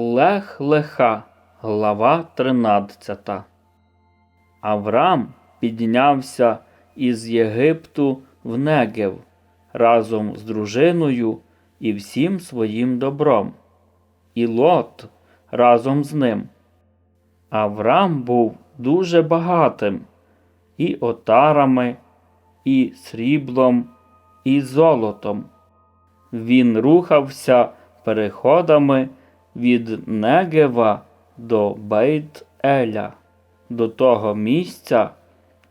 Лех Леха, глава 13. Авраам піднявся із Єгипту в Негев разом з дружиною і всім своїм добром, і Лот разом з ним. Авраам був дуже багатим і отарами, і сріблом, і золотом. Він рухався переходами від Негева до Бейт-Еля, до того місця,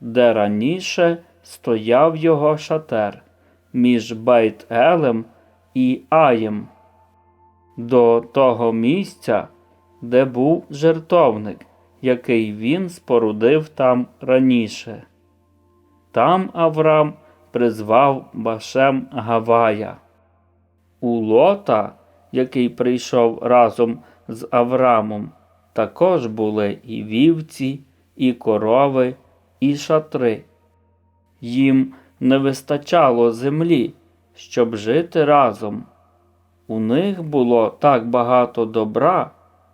де раніше стояв його шатер між Бейт-Елем і Аєм, до того місця, де був жертовник, який він спорудив там раніше. Там Авраам призвав Башем Гавая. У Лота, який прийшов разом з Аврамом, також були і вівці, і корови, і шатри. Їм не вистачало землі, щоб жити разом. У них було так багато добра,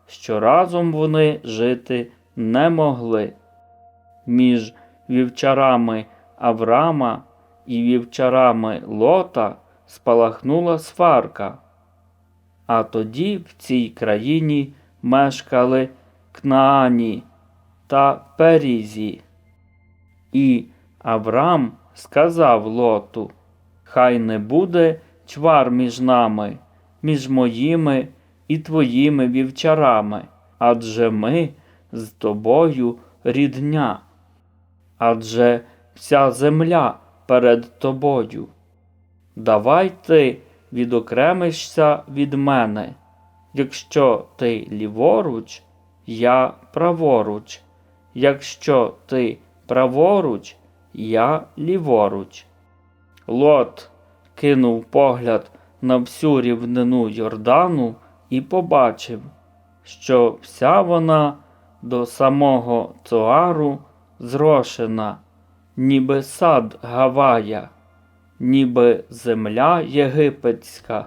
що разом вони жити не могли. Між вівчарами Аврама і вівчарами Лота спалахнула сварка. А тоді в цій країні мешкали Кнаані та Перізі. І Авраам сказав Лоту: Хай не буде чвар між нами, між моїми і твоїми вівчарами, адже ми з тобою рідня, адже вся земля перед тобою. Давай ти відокремишся від мене. Якщо ти ліворуч, я праворуч, якщо ти праворуч, я ліворуч. Лот кинув погляд на всю рівнину Йордану і побачив, що вся вона до самого Цоару зрошена, ніби сад Гавая, ніби земля єгипетська.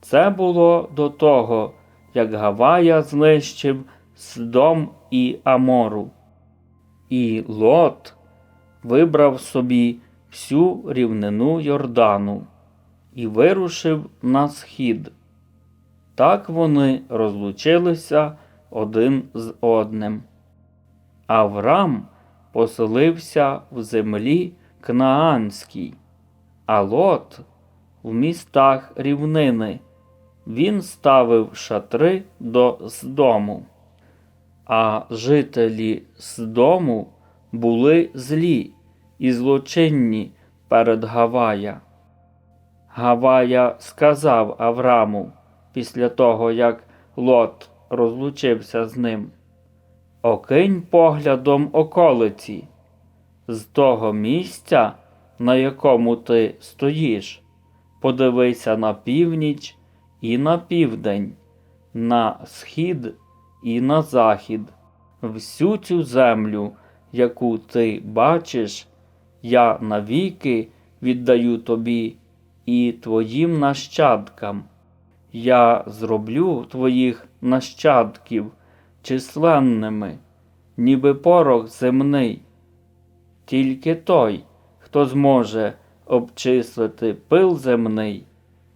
Це було до того, як Гавая знищив Сдом і Амору. І Лот вибрав собі всю рівнину Йордану і вирушив на схід. Так вони розлучилися один з одним. Авраам поселився в землі Кнаанській, а Лот в містах рівнини. Він ставив шатри до Сдому, а жителі Сдому були злі і злочинні перед Гавая. Гавая сказав Авраму після того, як Лот розлучився з ним. Окинь поглядом околиці, з того місця, на якому ти стоїш, подивися на північ і на південь, на схід і на захід, всю цю землю, яку ти бачиш, я навіки віддаю тобі і твоїм нащадкам. Я зроблю твоїх нащадків численними, ніби порох земний. Тільки той, хто зможе обчислити пил земний,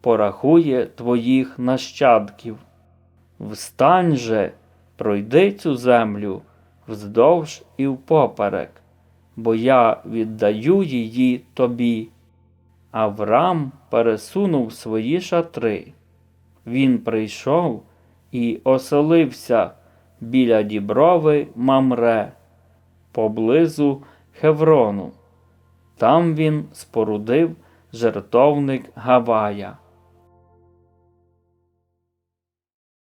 порахує твоїх нащадків. Встань же, пройди цю землю вздовж і впоперек, бо я віддаю її тобі. Авраам пересунув свої шатри. Він прийшов і оселився біля діброви Мамре, поблизу Хеврону. Там він спорудив жертовник Гавая.